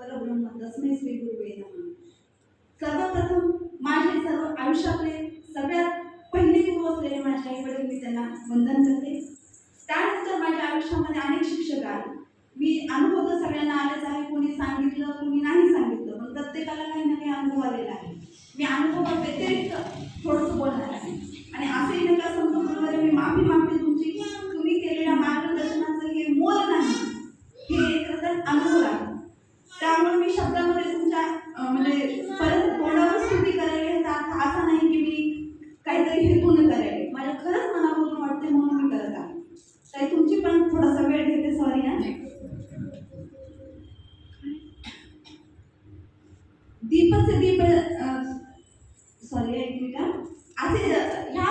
परब्रह्म तस्मै श्री गुरुवे नमः. सर्वप्रथम माझे सर्व आयुष्यातले सगळ्यात पहिले गुरु असलेले माझे आई वडील मी त्यांना वंदन करते. त्यानंतर माझ्या आयुष्यामध्ये अनेक शिक्षक आले. मी अनुभव तर सगळ्यांना आलेच आहे. कोणी सांगितलं कोणी नाही सांगितलं पण प्रत्येकाला काही ना काही अनुभव आलेला आहे. मी अनुभवा व्यतिरिक्त थोडंसं बोलणार आहे आणि असंही नका समजून गुरुवारी मी माफी मागते तुमची की तुम्ही केलेल्या मार्गदर्शनाचं हे मोल नाही हे एक रतन अनुभव आहे त्यामुळे मी शब्दामध्ये तुमच्या अं, म्हणजे परत तोंडावर स्तुती करायला याचा अर्थ असा नाही की मी काहीतरी हेतून करायला माझ्या खरंच मनामधून वाटते म्हणून मी करत आहे. ताई तुमची पण थोडासा वेळ घेते सॉरी हा. दीपचे दीप सॉरी एक मिनिट असे ह्या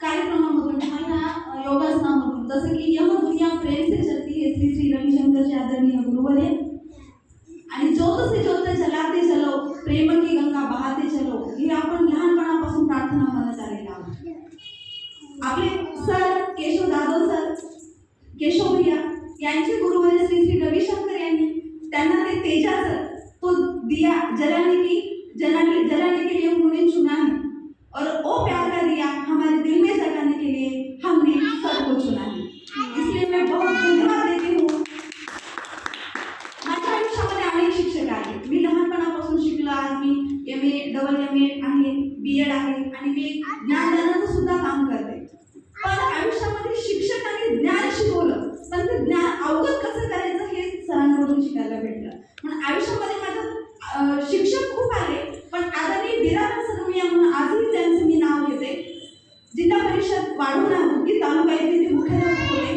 कार्यक्रमामधून किंवा ह्या योगासनामधून जसं की यम दुनिया प्रेम से चलती है श्री श्री रविशंकर आदरणीय गुरुवर आहे. आणि ज्योत से ज्योत जलाते चलो प्रेम की गंगा बहाते चलो. हे आपण लहानपणापासून प्रार्थना म्हणत आलेलो आहोत. आपले सर केशव दादो सर केशव भैया यांचे गुरुवर श्री श्री रविशंकर यांनी त्यांना ते तेजाचं तो दिया जलाने की जलाने जलाने के लिए उन्होंने चुना है और वो प्यार का दिया हमारे दिल में जलाने के लिए हमने सर को चुना है इसलिए मैं बहुत धन्यवाद देती हूँ माझ्या आयुष्यामध्ये अनेक शिक्षक आहेत मी लहानपणापासून शिकलो आज मी M A double M A आहे बी एड आहे आणि मी ज्ञानदानाचं सुद्धा काम करते. पण आयुष्यामध्ये शिक्षकांनी ज्ञान शिकवलं पण ते ज्ञान अवगत कसं करायचं हे सरांकडून शिकायला भेटलं. म्हणून आयुष्यामध्ये माझं शिक्षक खूप आले पण आदरणीय मी म्हणून आजही त्यांचं मी नाव घेते जिल्हा परिषद वाढून मुलगी तालुका येथे ते मुख्याध्यापक होते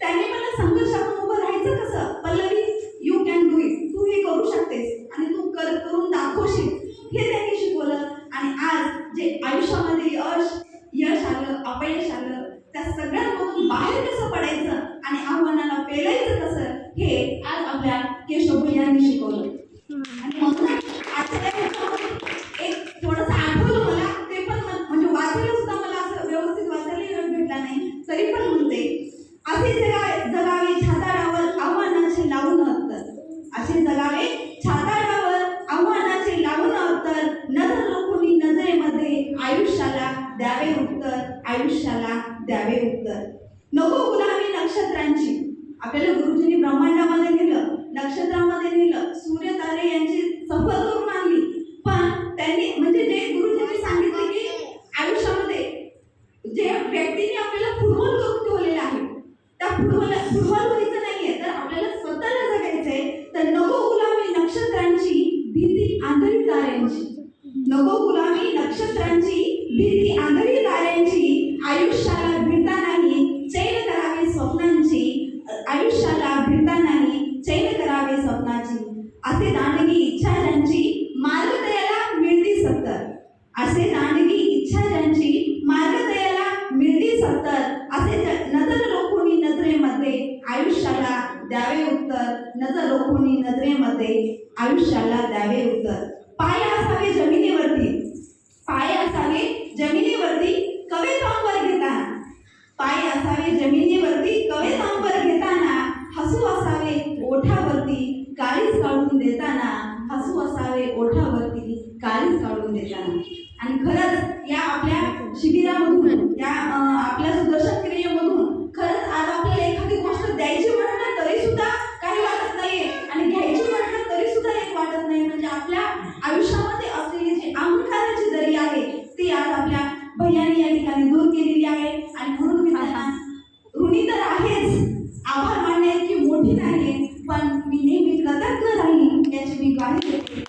त्यांनी मला संघर्षातून उभं राहायचं कसं Pallavi you can do it तू हे करू शकतेस आणि तू कर करून दाखवशील हे त्यांनी शिकवलं आणि आज जे आयुष्यामध्ये यश यश आलं अपयश आलं त्या सगळ्यांमधून बाहेर कसं पडायचं आणि आव्हानाला पेलायचं कसं हे आज आपल्या केशव भैयांनी शिकवलं आणि म्हणून आजच्या या ह्याच्यामध्ये एक थोडंसं आठवलं मला ते पण म- म्हणजे वाचायला सुद्धा मला असं व्यवस्थित वाचायला वेळ भेटला नाही तरी पण म्हणते असे जगा जगावे छाताडावर आव्हानाचे लावून उत्तर असे जगावे छाताडावर आव्हानाचे लावून उत्तर नजर लोकोनी नजरेमध्ये आयुष्याला द्यावे उत्तर आयुष्याला द्यावे उत्तर. नको गुलामी नक्षत्रांची. आपल्याला गुरुजींनी ब्रह्मांडामध्ये नेलं नक्षत्रामध्ये नेलं सूर्य तारे यांची सफर करून आणली. पण त्यांनी म्हणजे जे गुरुजींनी सांगितले आयुष्याला भिडता नाही चैन करावे स्वप्नांची. आयुष्याला भिडता नाही चैन करावे स्वप्नाची. असे दांडगी इच्छा ज्यांची मार्गदयाला मिळती सत्तर. असे दांडगी इच्छा ज्यांची मार्गदयाला मिळती सत्तर. असे नजर रोखोनी नजरेमध्ये आयुष्याला द्यावे उत्तर. नजर रोखोनी नजरेमध्ये आयुष्याला द्यावे उत्तर. पाय असावे जमीन नवे संपर्क घेताना हसू असावे ओठावरती काळीच काढून देताना हसू असावे ओठावरती काळीच काढून देताना. आणि खरंच या आपल्या शिबिरामधून आभार मानण्याची मोठी नाही पण मी नेहमी कृतज्ञ राहीन याची मी ग्वाही देते.